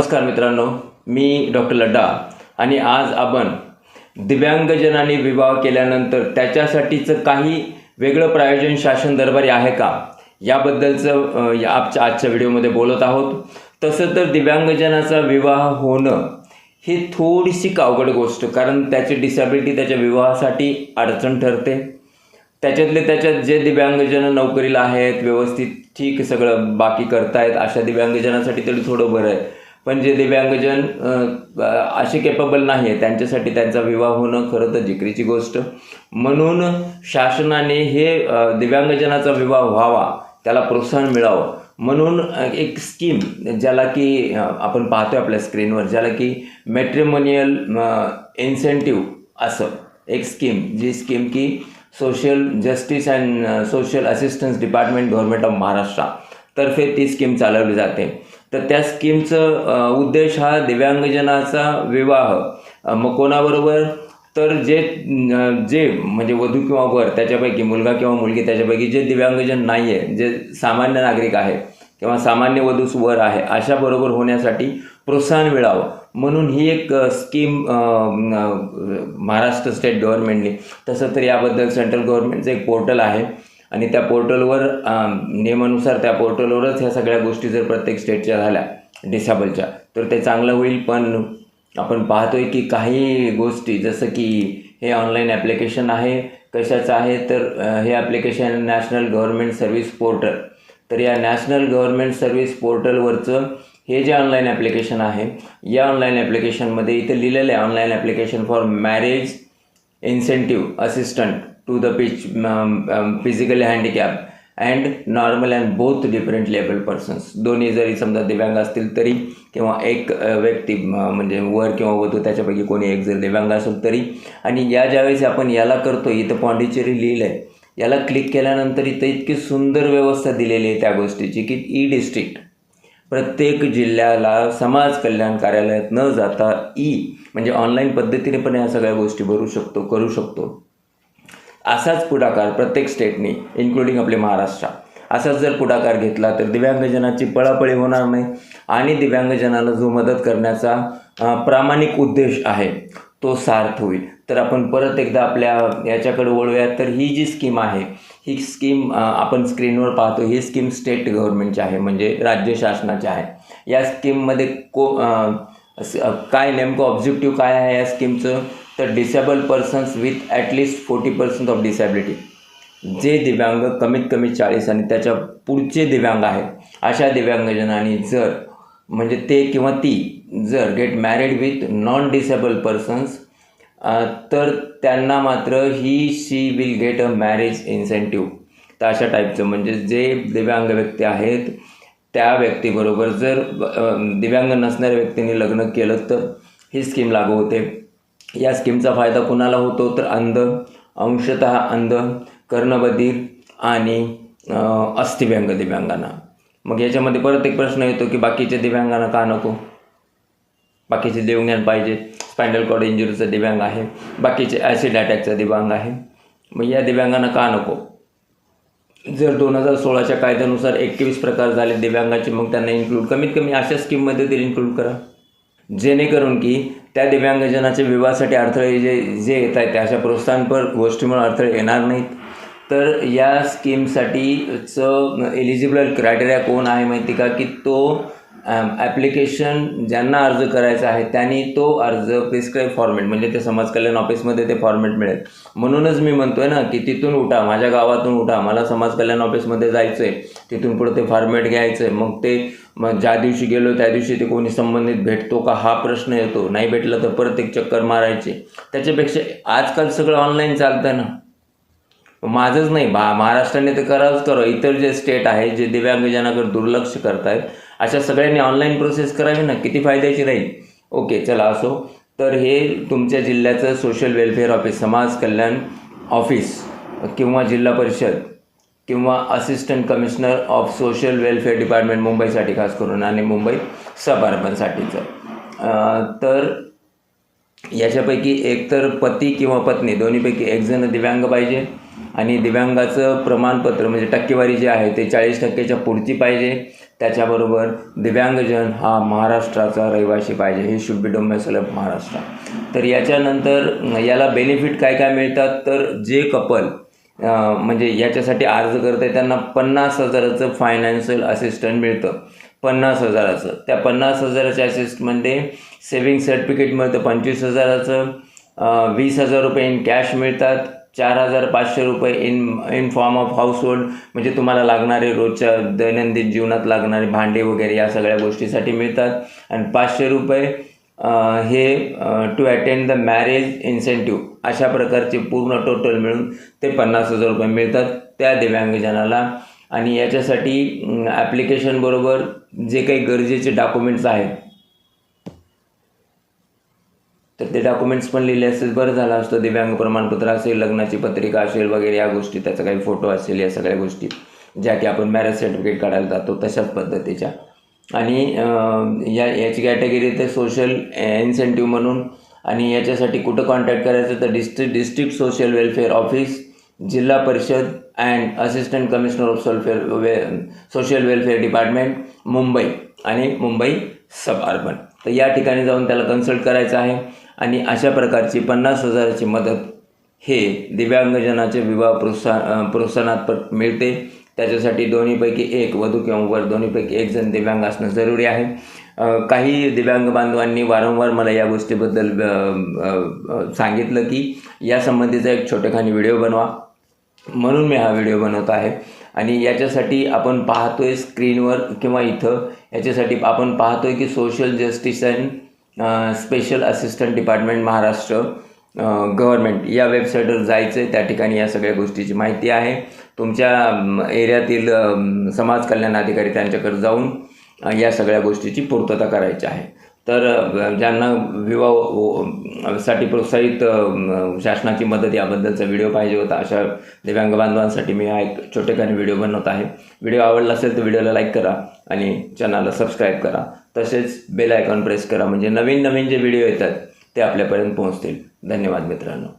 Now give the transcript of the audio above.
नमस्कार मित्रांनो मी डॉक्टर लड्डा आणि आज आपण दिव्यांगजनाने विवाह केल्यानंतर त्याच्यासाठीचं काही वेगळं प्रायोजन शासन दरबारी आहे का? याबद्दलचं अ, या आजच्या आजच्या व्हिडिओमध्ये बोलत आहोत. तसं तर दिव्यांगजनाचा विवाह होणं ही थोडीशी अवघड गोष्ट कारण त्याची डिसॅबिलिटी त्याच्या विवाहासाठी अडचण ठरते. त्याच्यातले त्याच्यात जे दिव्यांगजन नोकरीला आहेत व्यवस्थित ठीक सगळं बाकी करतायत अशा दिव्यांगजनासाठी तरी थोडं बरं आहे. पण जे दिव्यांगजन असे केपेबल नाही आहे त्यांच्यासाठी त्यांचा विवाह होणं खरं तर जिकरीची गोष्ट. म्हणून शासनाने हे दिव्यांगजनाचा विवाह व्हावा त्याला प्रोत्साहन मिळावं. म्हणून एक स्कीम ज्याला की आपण पाहतोय आपल्या स्क्रीनवर ज्याला की मॅट्रिमोनियल इन्सेंटिव्ह असं एक स्कीम जी स्कीम की social justice and social assistance department government of Maharashtra तर्फे ती स्कीम चालवली जाते. तर त्या स्कीमचं उद्देश हा दिव्यांगजनाचा विवाह. मग कोणाबरोबर? तर जे जे म्हणजे वधू किंवा वर त्याच्यापैकी मुलगा किंवा मुलगी त्याच्यापैकी जे दिव्यांगजन नाही आहे जे सामान्य नागरिक आहे किंवा सामान्य वधूस वर आहे अशाबरोबर होण्यासाठी प्रोत्साहन मिळावं. म्हणून ही एक स्कीम महाराष्ट्र स्टेट गव्हर्नमेंटने तसं तर याबद्दल सेंट्रल गव्हर्नमेंटचं एक पोर्टल आहे. आणि त्या पोर्टलवर नियमानुसार त्या पोर्टलवरच ह्या सगळ्या गोष्टी जर प्रत्येक स्टेटच्या झाल्या डिसेबलच्या तर ते चांगलं होईल. पण आपण पाहतोय की काही गोष्टी जसं की हे ऑनलाईन ॲप्लिकेशन आहे कशाचं आहे तर हे application national government service portal तर या नॅशनल गव्हर्नमेंट सर्व्हिस पोर्टलवरचं हे जे ऑनलाईन ॲप्लिकेशन आहे या ऑनलाईन ॲप्लिकेशनमध्ये इथं लिहिलेलं आहे online application for marriage incentive assistant to the pitch physically handicap and normal and both different level persons दोन्ही जरी समजा दिव्यांग असतील तरी किंवा एक व्यक्ती म्हणजे वर किंवा वधू त्याच्यापैकी कोणी एक जर दिव्यांग असेल तरी. आणि या ज्यावेळेस आपण याला करतो इथं पॉंडिचेरी लिहिलं आहे याला क्लिक केल्यानंतर इथं इतकी सुंदर व्यवस्था दिलेली आहे त्या गोष्टीची की ई डिस्ट्रिक्ट. प्रत्येक जिल्ह्याला समाज कल्याण कार्यालयात न जाता ई म्हणजे ऑनलाईन पद्धतीने पण या सगळ्या गोष्टी भरू शकतो करू शकतो. असाच पुढाकार प्रत्येक स्टेटने इन्क्लुडिंग आपले महाराष्ट्र. असाच जर पुढाकार घेतला तर दिव्यांगजनाची पळापळी होणार नाही आणि दिव्यांगजनाला जो मदत करण्याचा प्रामाणिक उद्देश आहे तो सार्थ होईल. तर आपण परत एकदा आपल्या याच्याकडे वळूयात तर ही जी स्कीम आहे ही स्कीम आपण स्क्रीनवर पाहतो ही स्कीम स्टेट गव्हर्नमेंटची आहे म्हणजे राज्य शासनाची आहे. या स्कीममध्ये को काय नेमकं ऑब्जेक्टिव्ह काय आहे या स्कीमचं तर disable persons with at least forty percent of disability जे दिव्यांग कमीत कमी चाळीस आणि त्याच्या पुढचे दिव्यांग आहेत अशा दिव्यांगजनांनी जर म्हणजे ते किंवा ती जर get married with non disable persons तर त्यांना मात्र he she will get a marriage incentive तर अशा टाईपचं म्हणजे जे दिव्यांग व्यक्ती आहेत त्या व्यक्तीबरोबर जर दिव्यांग नसणाऱ्या व्यक्तीने लग्न केलं तर ही स्कीम लागू होते. या स्कीमचा फायदा कुणाला होतो? तर अंध अंशतः अंध कर्णबधीर आणि अस्थिव्यंग दिव्यांगांना. मग याच्यामध्ये परत एक प्रश्न येतो की बाकीच्या दिव्यांगांना का नको? बाकीचे देवज्ञान पाहिजे. स्पायनल कॉर्ड इंजुरीचं दिव्यांग आहे. बाकीचे ॲसिड अटॅकचं दिव्यांग आहे. मग या दिव्यांगांना का नको? जर दोन हजार सोळाच्या कायद्यानुसार एकवीस प्रकार झाले दिव्यांगाचे मग त्यांना इन्क्लूड कमीत कमी अशा स्कीममध्ये तरी इन्क्लूड करा. जेणेकरून की त्या दिव्यांगजनाच्या विवाहासाठी अडथळे जे जे येत आहेत त्या अशा प्रोत्साहनपर गोष्टीमुळे अडथळे येणार नाहीत. तर या स्कीमसाठीचं एलिजिबल क्रायटेरिया कोण आहे माहिती का? की तो ॲप्लिकेशन ज्यांना अर्ज करायचा आहे त्यांनी तो अर्ज प्रिस्क्राईब फॉर्मेट म्हणजे ते समाज कल्याण ऑफिसमध्ये ते फॉर्मेट मिळेल. म्हणूनच मी म्हणतोय ना की तिथून उठा माझ्या गावातून उठा. मला समाज कल्याण ऑफिसमध्ये जायचं आहे तिथून पुढे ते फॉर्मेट घ्यायचं आहे मग ते मग ज्या दिवशी गेलो त्या दिवशी ते कोणी संबंधित भेटतो का हा प्रश्न येतो. नाही भेटलं तर परत एक चक्कर मारायची. त्याच्यापेक्षा आजकाल सगळं ऑनलाईन चालतं ना. माझंच नाही बा महाराष्ट्राने तर करावंच करावं इतर जे स्टेट आहे जे दिव्यांगजनाकडे दुर्लक्ष करतायत अशा सगळ्यांनी ऑनलाईन प्रोसेस करावी ना किती फायद्याची राहील? ओके चला असो. तर हे तुमच्या जिल्ह्याचं सोशल वेलफेअर ऑफिस समाज कल्याण ऑफिस किंवा जिल्हा परिषद किंवा assistant commissioner of social welfare department मुंबईसाठी खास करून आणि मुंबई सब अर्बनसाठीचं तर याच्यापैकी एकतर पती किंवा पत्नी दोन्हीपैकी एक जण दिव्यांग पाहिजे आणि दिव्यांगाचं प्रमाणपत्र म्हणजे टक्केवारी जी आहे ते चाळीस टक्क्याच्या पुढची पाहिजे. त्याच्याबरोबर दिव्यांगजन हा महाराष्ट्राचा रहिवासी पाहिजे. हे should be domicile of Maharashtra. तर याच्यानंतर याला बेनिफिट काय काय मिळतात? तर जे कपल म्हणजे याच्यासाठी अर्ज करते त्यांना पन्नास हजाराचं फायनान्शियल असिस्टंट मिळतं. पन्नास हजाराचं. त्या पन्नास हजाराच्या असिस्टमध्ये सेविंग सर्टिफिकेट मिळतं पंचवीस हजाराचं. वीस हजार रुपये इन कॅश मिळतात. चार हजार पाचशे रुपये in in form of household म्हणजे तुम्हाला लागणारे रोजच्या दैनंदिन जीवनात लागणारे भांडे वगैरे या सगळ्या गोष्टीसाठी मिळतात. आणि पाचशे रुपये हे to attend the marriage incentive अशा प्रकारचे पूर्ण टोटल मिळून ते पन्नास हजार रुपये मिळतात त्या दिव्यांगजनाला. आणि याच्यासाठी ॲप्लिकेशनबरोबर जे काही गरजेचे डॉक्युमेंट्स आहेत तर ते डॉक्युमेंट्स पण लिहिले असेल बरं झालं असतं. दिव्यांग प्रमाणपत्र असेल लग्नाची पत्रिका असेल वगैरे या गोष्टी. त्याचा काही फोटो असेल या सगळ्या गोष्टी. ज्या की आपण मॅरेज सर्टिफिकेट काढायला जातो तशाच पद्धतीच्या. आणि या याची कॅटेगरी ते सोशल इन्सेंटिव्ह म्हणून. आणि याच्यासाठी कुठं कॉन्टॅक्ट करायचं तर district district social welfare office Zilla Parishad and assistant commissioner of सोलफेअर वे सोशल वेलफेअर डिपार्टमेंट मुंबई. आणि मुंबई सब अर्बन तर या ठिकाणी जाऊन त्याला कन्सल्ट करायचं आहे. आणि अशा प्रकारची पन्नास हजाराची मदत हे दिव्यांगजनाचे विवाह प्रोत्साहन प्रोत्साहनात मिळते. त्याच्यासाठी दोन्हीपैकी एक वधू किंवा वर दोन्हीपैकी एक जण दिव्यांग असणं जरुरी आहे. काही दिव्यांग बांधवांनी वारंवार मला या गोष्टीबद्दल सांगितलं की यासंबंधीचा एक छोटेखानी व्हिडिओ बनवा. म्हणून मी हा व्हिडिओ बनवत आहे. आणि याच्यासाठी आपण पाहतोय स्क्रीनवर किंवा इथं. याच्यासाठी आपण पाहतोय की social justice and special assistant department Maharashtra government या वेबसाईटवर जायचं आहे त्या ठिकाणी या सगळ्या गोष्टीची माहिती आहे. तुमच्या एरियातील समाज कल्याण अधिकारी त्यांच्याकडे जाऊन या सगळ्या गोष्टीची पूर्तता करायची आहे. तर ज्यांना विवाह हो, साठी प्रोत्साहित शासनाची मदत याबद्दलचा व्हिडिओ पाहिजे होता अशा दिव्यांग बांधवांसाठी मी हा एक छोटेखानी व्हिडिओ बनवत आहे. व्हिडिओ आवडला असेल तर व्हिडिओला लाईक करा आणि चॅनलला सबस्क्राईब करा. तसेच बेल आयकॉन प्रेस करा. म्हणजे नवीन नवीन जे व्हिडिओ येतात ते आपल्यापर्यंत पोहोचतील. धन्यवाद मित्रांनो.